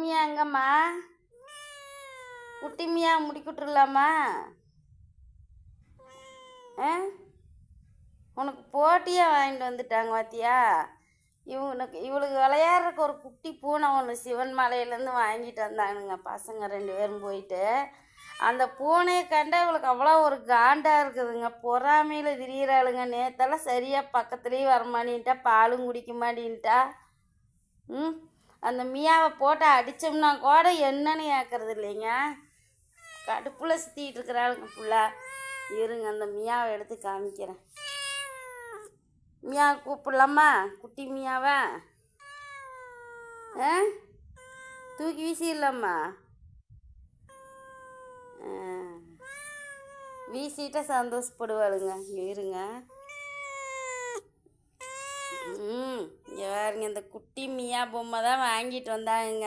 மியா எங்கம்மா? குட்டி மியா முடிக்கிட்டுலாமா ஆ? உனக்கு போட்டியாக வாங்கிட்டு வந்துட்டாங்க பாத்தியா? இவனுக்கு இவளுக்கு விளையாடுறக்கு ஒரு குட்டி பூனை ஒன்று சிவன் மலையிலேருந்து வாங்கிட்டு வந்தானுங்க பசங்க ரெண்டு பேரும் போயிட்டு. அந்த பூனையை கண்டா இவளுக்கு அவ்வளோ ஒரு காண்டாக இருக்குதுங்க. பொறாமையில் திரியிறாளுங்க நேத்தெல்லாம் சரியாக பக்கத்துலேயும் வரமாட்டேன்ட்டா பாலும் குடிக்க மாட்டேன்ட்டா. ம்? அந்த மியாவை போட்டு அடித்தோம்னா கூட என்னன்னு கேட்கறது இல்லைங்க கடுப்பில் சுற்றிட்டு இருக்கிறாளுங்க ஃபுல்லாக இருங்க அந்த மியாவை எடுத்து காமிக்கிறேன். மியா கூப்பிடலாமா? குட்டி மியாவை? ஆ? தூக்கி வீசிடலாமா? ஆ. வீசிட்டா சந்தோஷப்படுவாளுங்க. இருங்க. ம் இங்கே பாருங்க இந்த குட்டி மியா பொம்மை தான் வாங்கிட்டு வந்தாங்க.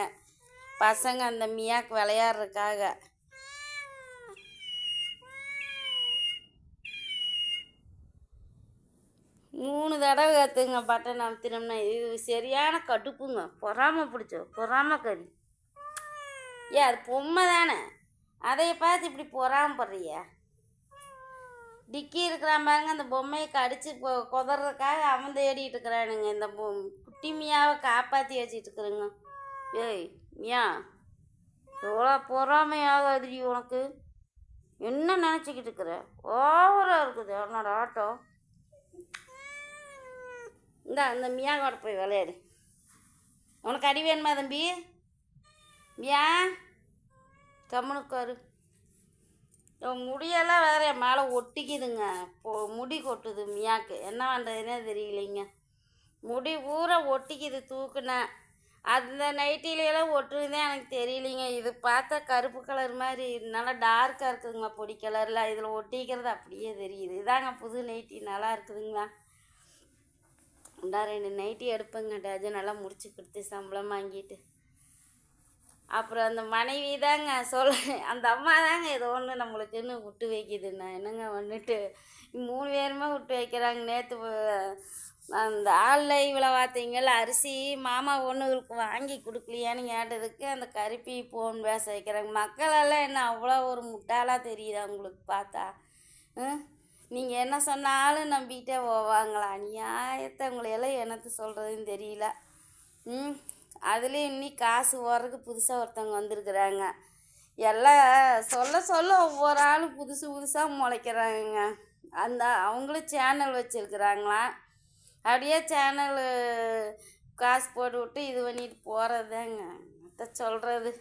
பசங்க அந்த மியாக்கு விளையாடுறதுக்காக. மூணு தடவை கற்றுங்க பட்டன் அமுத்தினோம்னா இது சரியான கடுப்புங்க. பொறாம பிடிச்சோம் பொறாம கறி. ஏ அது பொம்மை தானே. அதைய பார்த்து இப்படி பொறாமப்படுறியா? டிக்கி இருக்கிறான் பாருங்க அந்த பொம்மையை கடிச்சு குதறதுக்காக அவன் தேடிட்டு இருக்கிறானுங்க. இந்த பொம் குட்டி மியாவை காப்பாற்றி வச்சிட்டு இருக்கிறேங்க ஏய் மியா எவ்வளோ பொறாமையாகாது உனக்கு. என்ன நினச்சிக்கிட்டு இருக்கிற? ஓவராக இருக்குது. அவனோட ஆட்டோ? இந்தா அந்த மியா கூட போய் விளையாடு. உனக்கு அடி வேணுமா தம்பி? மியா கம்முனுக்காரு உன் முடியெல்லாம் வேற என் மேலே ஒட்டிக்குதுங்க. இப்போ முடி கொட்டுது மியாக்கு. என்ன பண்ணுறதுனே தெரியலைங்க. முடி பூரா ஒட்டிக்குது தூக்குனேன் அந்த நைட்டிலெல்லாம் ஒட்டுருந்தே எனக்கு தெரியலைங்க. இது பார்த்தா கருப்பு கலர் மாதிரி நல்லா டார்க்காக இருக்குதுங்க பொடி கலரில் இதில் ஒட்டிக்கிறது அப்படியே தெரியுது. இதாங்க புது நைட்டி. நல்லா இருக்குதுங்களா உண்டா ரெண்டு நைட்டி எடுப்பேங்க டஜன் நல்லா முடிச்சு கொடுத்து சம்பளம் வாங்கிட்டு. அப்புறம் அந்த மனைவி தாங்க சொல்ல அந்த அம்மா தாங்க ஏதோ ஒன்று நம்மளுக்குன்னு விட்டு வைக்குதுண்ணா என்னங்க வந்துட்டு மூணு பேருமே விட்டு வைக்கிறாங்க. நேற்று அந்த ஆளில் இவ்வளோ பார்த்தீங்கள அரிசி மாமா ஒன்றுகளுக்கு வாங்கி கொடுக்கலையான்னு கேட்டதுக்கு அந்த கருப்பி போன் பேச வைக்கிறாங்க. மக்களெல்லாம் என்ன அவ்வளோ ஒரு முட்டாளாக தெரியுதா உங்களுக்கு பார்த்தா? நீங்கள் என்ன சொன்னாலும் நம்பிக்கிட்டே போவாங்களா? நியாயத்தை உங்களையெல்லாம் என்னத்தை சொல்கிறதுன்னு தெரியல. ம்? அதுலேயும் இன்னி காசு ஓடுறதுக்கு புதுசாக ஒருத்தவங்க வந்திருக்குறாங்க. எல்லாம் சொல்ல சொல்ல ஒவ்வொரு ஆளும் புதுசு புதுசாக முளைக்கிறாங்க அந்த அவங்களும் சேனல் வச்சுருக்குறாங்களாம் அப்படியே சேனல் காசு போட்டு விட்டு இது பண்ணிட்டு போகிறதாங்க மற்ற சொல்கிறது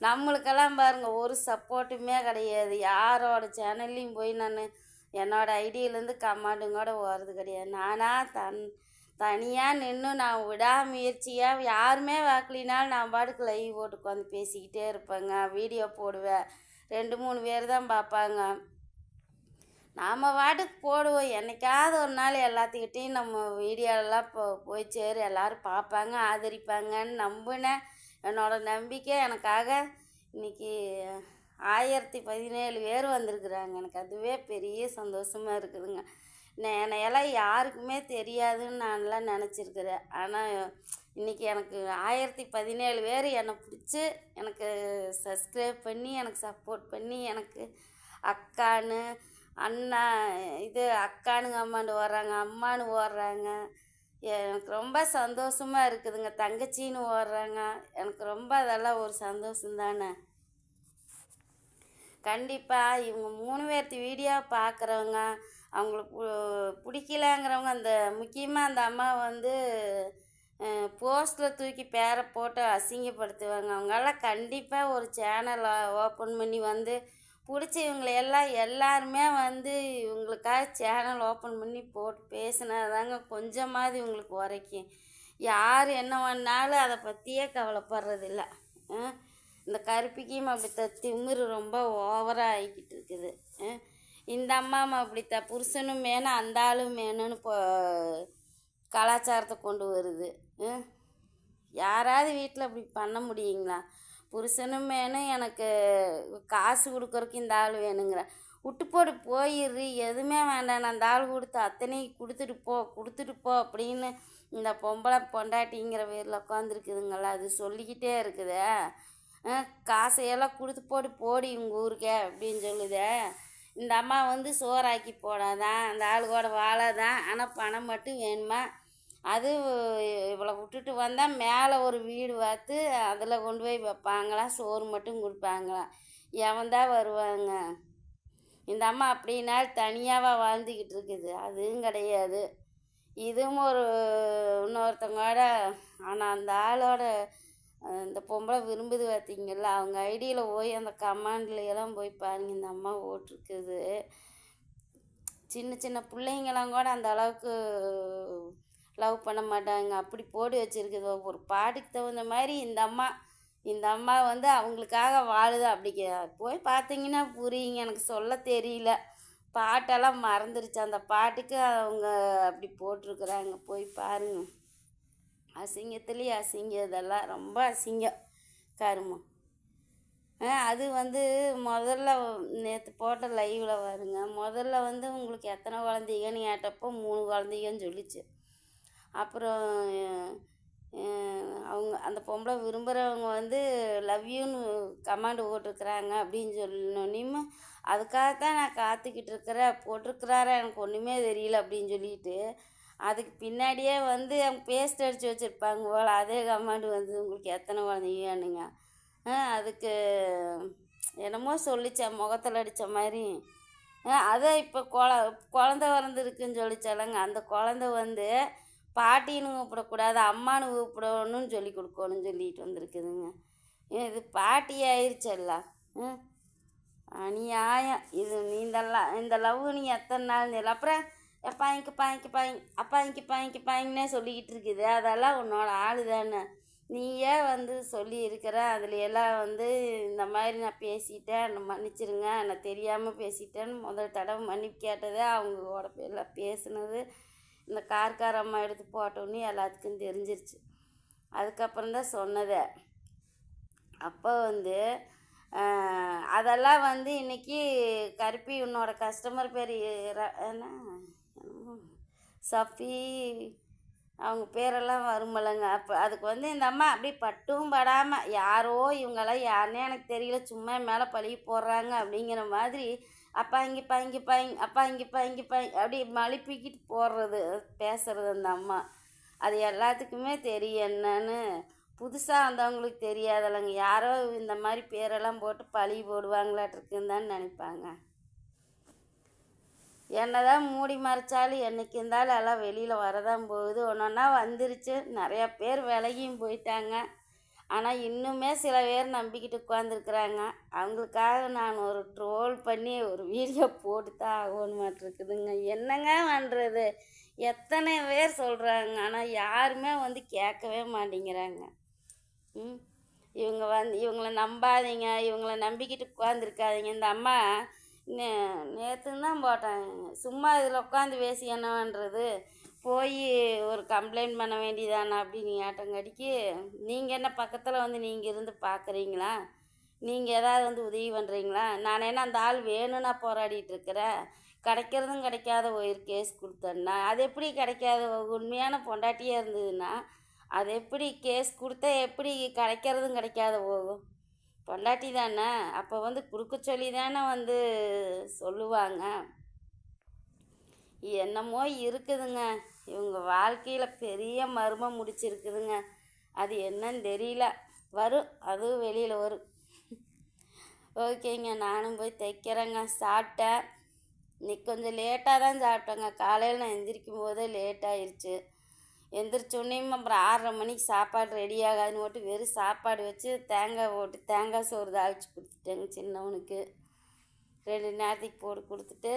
நம்மளுக்கெல்லாம் பாருங்கள் ஒரு சப்போர்ட்டுமே கிடையாது. யாரோட சேனல்லையும் போய் நான் என்னோடய ஐடியிலேருந்து கமாண்டுங்கூட ஓடுறது கிடையாது. நானாக தன் தனியாக நின்று நான் விடாமுயற்சியாக யாருமே வாக்கலினாலும் நான் பாட்டுக்கு லைவ் போட்டு உட்காந்து பேசிக்கிட்டே இருப்பேங்க. வீடியோ போடுவேன். ரெண்டு மூணு பேர் தான் பார்ப்பாங்க. நாம் பாட்டுக்கு போடுவோம். என்னைக்காவது ஒரு நாள் எல்லாத்துக்கிட்டேயும் நம்ம வீடியோலாம் போ போய் சேரு. எல்லோரும் பார்ப்பாங்க ஆதரிப்பாங்கன்னு நம்பினேன். என்னோட நம்பிக்கை எனக்காக இன்றைக்கி ஆயிரத்தி பதினேழு பேர் வந்திருக்குறாங்க. எனக்கு அதுவே பெரிய சந்தோஷமாக இருக்குதுங்க. என்னையெல்லாம் யாருக்குமே தெரியாதுன்னு நான்லாம் நினச்சிருக்கிறேன். ஆனால் இன்றைக்கி எனக்கு ஆயிரத்தி பதினேழு பேர் என்னை பிடிச்சி எனக்கு சப்ஸ்கிரைப் பண்ணி எனக்கு சப்போர்ட் பண்ணி எனக்கு அக்கான்னு அண்ணா இது அக்கானுங்க அம்மான்னு ஓடுறாங்க அம்மான்னு ஓடுறாங்க. எனக்கு ரொம்ப சந்தோஷமாக இருக்குதுங்க. தங்கச்சின்னு ஓடுறாங்க. எனக்கு ரொம்ப அதெல்லாம் ஒரு சந்தோஷம்தானே கண்டிப்பாக இவங்க மூணு பேர்த்து வீடியோ பார்க்குறவங்க அவங்களுக்கு பிடிக்கலங்கிறவங்க அந்த முக்கியமாக அந்த அம்மா வந்து போஸ்ட்டில் தூக்கி பேரை போட்டு அசிங்கப்படுத்துவாங்க. அவங்களாம் கண்டிப்பாக ஒரு சேனலை ஓப்பன் பண்ணி வந்து பிடிச்ச இவங்களை எல்லாம் எல்லாருமே வந்து இவங்களுக்காக சேனல் ஓப்பன் பண்ணி போட்டு பேசினா தாங்க கொஞ்சமாவது இவங்களுக்கு உரைக்கும். யார் என்ன பண்ணாலும் அதை பற்றியே கவலைப்படுறதில்ல. இந்த கருப்பிக்கும் அப்படித்த திமிரு ரொம்ப ஓவராக ஆகிக்கிட்டு இருக்குது. ஆ? இந்த அம்மா அப்படித்தான் புருஷனும் வேணும் அந்த ஆளும் வேணும்னு இப்போ கலாச்சாரத்தை கொண்டு வருது. யாராவது வீட்டில் அப்படி பண்ண முடியுங்களா? புருஷனும் வேணும் எனக்கு காசு கொடுக்குறக்கு இந்த ஆள் வேணுங்கிற. விட்டு போட்டு போயிடுறி எதுவுமே வேண்டாம். நான் அந்த ஆள் கொடுத்து அத்தனை கொடுத்துட்டு போ கொடுத்துட்டு போ அப்படின்னு இந்த பொம்பளை பொண்டாட்டிங்கிற பேரில் உட்காந்துருக்குதுங்களா அது சொல்லிக்கிட்டே இருக்குதே. ஆ, காசையெல்லாம் கொடுத்து போட்டு போடி உங்கள் ஊருக்கே அப்படின்னு சொல்லுதே. இந்த அம்மா வந்து சோறாக்கி போடாதான் அந்த ஆள் கூட வாழாதான் ஆனால் பணம் மட்டும் வேணுமா? அது இவ்வளோ விட்டுட்டு வந்தால் மேலே ஒரு வீடு பார்த்து அதில் கொண்டு போய் வைப்பாங்களாம் சோறு மட்டும் கொடுப்பாங்களாம் எவன்தான் வருவாங்க? இந்த அம்மா அப்படின்னா தனியாகவா வாழ்ந்துக்கிட்டு இருக்குது. அதுவும் கிடையாது. இதுவும் ஒரு இன்னொருத்தவங்களோட ஆனால் அந்த ஆளோட இந்த பொம்பளை விரும்புது பார்த்தீங்களா அவங்க ஐடியில் போய் அந்த கமாண்ட்லையெல்லாம் போய் பாருங்க இந்த அம்மா ஓட்டிருக்குது சின்ன சின்ன பிள்ளைங்களாம் கூட அந்த அளவுக்கு லவ் பண்ண மாட்டாங்க. அப்படி போட்டு வச்சிருக்குது. ஒரு பாட்டுக்கு தகுந்த மாதிரி இந்த அம்மா இந்த அம்மா வந்து அவங்களுக்காக வாழுது. அப்படி போய் பார்த்தீங்கன்னா புரியுங்க. எனக்கு சொல்ல தெரியல. பாட்டெல்லாம் மறந்துருச்சு. அந்த பாட்டுக்கு அவங்க அப்படி போட்டிருக்குறாங்க. போய் பாருங்கள் அசிங்கத்துலேயே அசிங்கம் இதெல்லாம் ரொம்ப அசிங்கம். கருமம். அது வந்து முதல்ல நேற்று போட்ட லைவில் வருங்க முதல்ல வந்து உங்களுக்கு எத்தனை குழந்தைங்கன்னு கேட்டப்போ மூணு குழந்தைங்கன்னு சொல்லிச்சு. அப்புறம் அவங்க அந்த பொம்பளை விரும்புகிறவங்க வந்து லவ் யூன்னு கமாண்டு போட்டிருக்கிறாங்க அப்படின்னு சொன்னோன்னையுமே அதுக்காகத்தான் நான் காத்துக்கிட்டு இருக்கிறேன் போட்டிருக்கிறாரா எனக்கு ஒன்றுமே தெரியல அப்படின்னு சொல்லிட்டு அதுக்கு பின்னாடியே வந்து அவங்க பேஸ்ட் அடித்து வச்சுருப்பாங்க போல் அதே கமெண்ட் வந்து உங்களுக்கு எத்தனை குழந்தைங்கன்னுங்க அதுக்கு என்னமோ சொல்லிச்சேன் முகத்தில் அடித்த மாதிரி. அதை இப்போ குழ குழந்த வளர்ந்துருக்குன்னு சொல்லிச்சாலங்க அந்த குழந்த வந்து பாட்டின்னு கூப்பிடக்கூடாது அம்மானு கூப்பிடணும்னு சொல்லி கொடுக்கணும்னு சொல்லிட்டு வந்திருக்குதுங்க. ஏன் இது பாட்டி ஆயிடுச்சல்ல அநியாயம். இது நீ இந்த இந்த லவ் நீ எத்தனை நாள் அப்புறம் எப்பா இங்கே பாய்க்கு பாய்ங்க அப்பா இங்க பாய்க்கு பாய்ங்கன்னே சொல்லிக்கிட்டு இருக்குது அதெல்லாம் உன்னோட ஆள் தானே நீயே வந்து சொல்லி இருக்கிற அதில் எல்லாம் வந்து இந்த மாதிரி நான் பேசிட்டேன் என்னை மன்னிச்சிருங்க நான் தெரியாமல் பேசிட்டேன்னு முதல் தடவை மன்னிப்பு கேட்டதே அவங்களோட எல்லாம் பேசுனது. இந்த கார்கார அம்மா எடுத்து போட்டோன்னே எல்லாத்துக்கும் தெரிஞ்சிருச்சு. அதுக்கப்புறம் தான் சொன்னதே. அப்போ வந்து அதெல்லாம் வந்து இன்னைக்கு கருப்பி உன்னோட கஸ்டமர் பேர் என்ன? சஃபி. அவங்க பேரெல்லாம் வருமல்லங்க அப்போ அதுக்கு வந்து இந்த அம்மா அப்படியே பட்டும் படாமல் யாரோ இவங்கெல்லாம் யாருன்னே எனக்கு தெரியல சும்மா மேலே பழகி போடுறாங்க அப்படிங்கிற மாதிரி அப்பா இங்கேப்பா இங்கேப்பா இங்க அப்பா இங்கேப்பா இங்கேப்பா அப்படி மழுப்பிக்கிட்டு போடுறது பேசுறது அந்த அம்மா. அது எல்லாத்துக்குமே தெரியும் என்னன்னு. புதுசாக வந்தவங்களுக்கு தெரியாதல்லங்க யாரோ இந்த மாதிரி பேரெல்லாம் போட்டு பழி போடுவாங்களாட்டிருக்குன்னு தான் நினைப்பாங்க. என்னதான் மூடி மறைச்சாலும் என்றைக்கு இருந்தாலும் எல்லாம் வெளியில் வரதான் போகுது. ஒன்றொன்னா வந்துருச்சு. நிறையா பேர் விலகியும் போயிட்டாங்க. ஆனால் இன்னுமே சில பேர் நம்பிக்கிட்டு உட்காந்துருக்குறாங்க அவங்களுக்காக நான் ஒரு ட்ரோல் பண்ணி ஒரு வீடியோ போட்டு தான் ஆகணுமாட்டிருக்குதுங்க. என்னங்க பண்ணுறது எத்தனை பேர் சொல்கிறாங்க ஆனால் யாருமே வந்து கேட்கவே மாட்டேங்கிறாங்க. ம். இவங்க வந்து இவங்கள நம்பாதீங்க இவங்கள நம்பிக்கிட்டு உட்காந்துருக்காதீங்க இந்த அம்மா நே நேற்று தான் போட்டேன் சும்மா இதில் உட்காந்து பேசி என்ன பண்ணுறது போய் ஒரு கம்ப்ளைண்ட் பண்ண வேண்டியதானே அப்படின்னு ஏட்டங்காடிக்கு நீங்கள் என்ன பக்கத்தில் வந்து நீங்கள் இருந்து பார்க்குறீங்களா நீங்கள் ஏதாவது வந்து உதவி பண்ணுறீங்களா நான் என்ன அந்த ஆள் வேணும்னா போராடிட்டு இருக்கிறேன் கிடைக்கிறதும் கிடைக்காத ஒரு கேஸ் கொடுத்தேன்னா அது எப்படி கிடைக்காத உண்மையான பொண்டாட்டியாக இருந்ததுன்னா அது எப்படி கேஸ் கொடுத்தா எப்படி கிடைக்கிறதும் கிடைக்காத போகும். பொண்டாட்டி தானே அப்போ வந்து கொடுக்க சொல்லி தானே வந்து சொல்லுவாங்க. என்னமோ இருக்குதுங்க. இவங்க வாழ்க்கையில் பெரிய மர்மம் முடிச்சிருக்குதுங்க. அது என்னன்னு தெரியல. வரும் அதுவும் வெளியில் வரும். ஓகேங்க நானும் போய் தைக்கிறேங்க. சாப்பிட்டேன். இன்னைக்கு கொஞ்சம் லேட்டாக தான் சாப்பிட்டேங்க. காலையில் நான் எந்திரிக்கும் போதே லேட் ஆயிடுச்சு எந்திரிச்சோடனேயும் அப்புறம் ஆறரை மணிக்கு சாப்பாடு ரெடி ஆகாதுன்னு போட்டு வெறும் சாப்பாடு வச்சு தேங்காய் போட்டு தேங்காய் சோறு தாளிச்சு கொடுத்துட்டேங்க சின்னவனுக்கு. ரெண்டு நேரத்துக்கு போட்டு கொடுத்துட்டு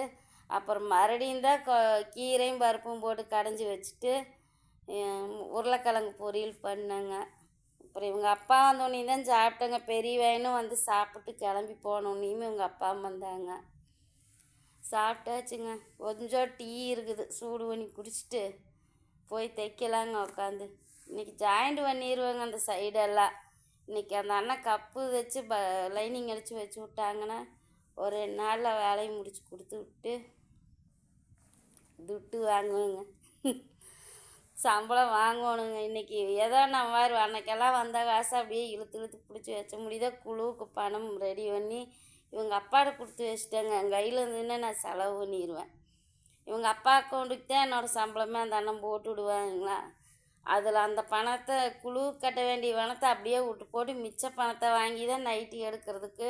அப்புறம் மறுபடியும் தான் கொ- கீரையும் பருப்பும் போட்டு கடைஞ்சி வச்சுட்டு உருளைக்கிழங்கு பொரியல் பண்ணேங்க. அப்புறம் இவங்க அப்பா வந்தோடனே தான் சாப்பிட்டேங்க. பெரியவனும் வந்து சாப்பிட்டு கிளம்பி போனோடனையுமே இவங்க அப்பா வந்தாங்க. சாப்பிட்டாச்சுங்க. கொஞ்சம் டீ இருக்குது. சூடு பண்ணி குடிச்சிட்டு போய் தைக்கலாங்க உட்காந்து இன்னைக்கு ஜாயிண்ட் பண்ணிடுவேங்க அந்த சைடெல்லாம் இன்னைக்கு அந்த அண்ணன் கப்பு வச்சு ப லைனிங் அடித்து வச்சு விட்டாங்கன்னா ஒரு ரெண்டு நாளில் வேலையை முடிச்சு கொடுத்து விட்டு துட்டு வாங்குவேங்க. சம்பளம் வாங்கணுங்க இன்னைக்கு. ஏதோ நான் மாதிரி அன்னைக்கெல்லாம் வந்த காசை அப்படியே இழுத்து இழுத்து பிடிச்சி வச்ச முடியுதோ குழுவுக்கு பணம் ரெடி பண்ணி இவங்க அப்பாட்ட கொடுத்து வச்சுட்டேங்க. என் கையில் இருந்துன்னா நான் செலவு பண்ணிடுவேன் இவங்க அப்பா அக்கௌண்ட்டுக்கு தான் என்னோடய சம்பளமே அந்த அண்ணன் போட்டு விடுவாங்களா அதில் அந்த பணத்தை குழு கட்ட வேண்டிய பணத்தை அப்படியே விட்டு போட்டு மிச்ச பணத்தை வாங்கி தான் நைட்டி எடுக்கிறதுக்கு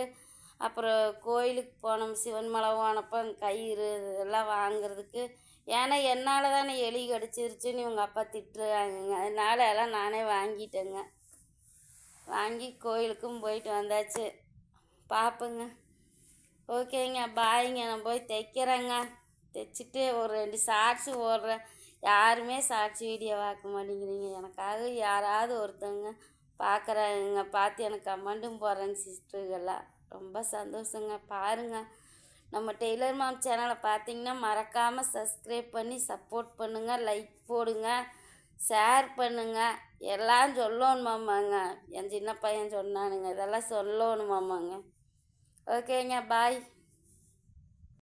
அப்புறம் கோயிலுக்கு போனோம். சிவன் மலை போனப்போ கயிறு இதெல்லாம் வாங்குறதுக்கு. ஏன்னா என்னால் தானே எலி கடிச்சிருச்சுன்னு இவங்க அப்பா திட்டுறாங்க அதனால எல்லாம் நானே வாங்கிட்டேங்க. வாங்கி கோயிலுக்கும் போயிட்டு வந்தாச்சு. பார்ப்பேங்க ஓகேங்க. பாய்ங்க. நான் போய் தைக்கிறேங்க. தைச்சிட்டு ஒரு ரெண்டு ஷார்ட்ஸு ஓடுறேன் யாருமே ஷார்ட்ஸ் வீடியோ பார்க்க மாட்டேங்கிறீங்க. எனக்காக யாராவது ஒருத்தவங்க பார்க்குறாங்க. பார்த்து எனக்கு கமெண்ட்டும் போடுறாங்க சிஸ்டர்கள்லாம் ரொம்ப சந்தோஷங்க. பாருங்கள் நம்ம டெய்லர் மாம் சேனலை பார்த்தீங்கன்னா மறக்காமல் சப்ஸ்கிரைப் பண்ணி சப்போர்ட் பண்ணுங்கள் லைக் போடுங்க. ஷேர் பண்ணுங்கள் எல்லாம் சொல்லணுமாமாங்க என் சின்ன பையன் சொன்னானுங்க. இதெல்லாம் சொல்லணுமாமாங்க ஓகேங்க பாய்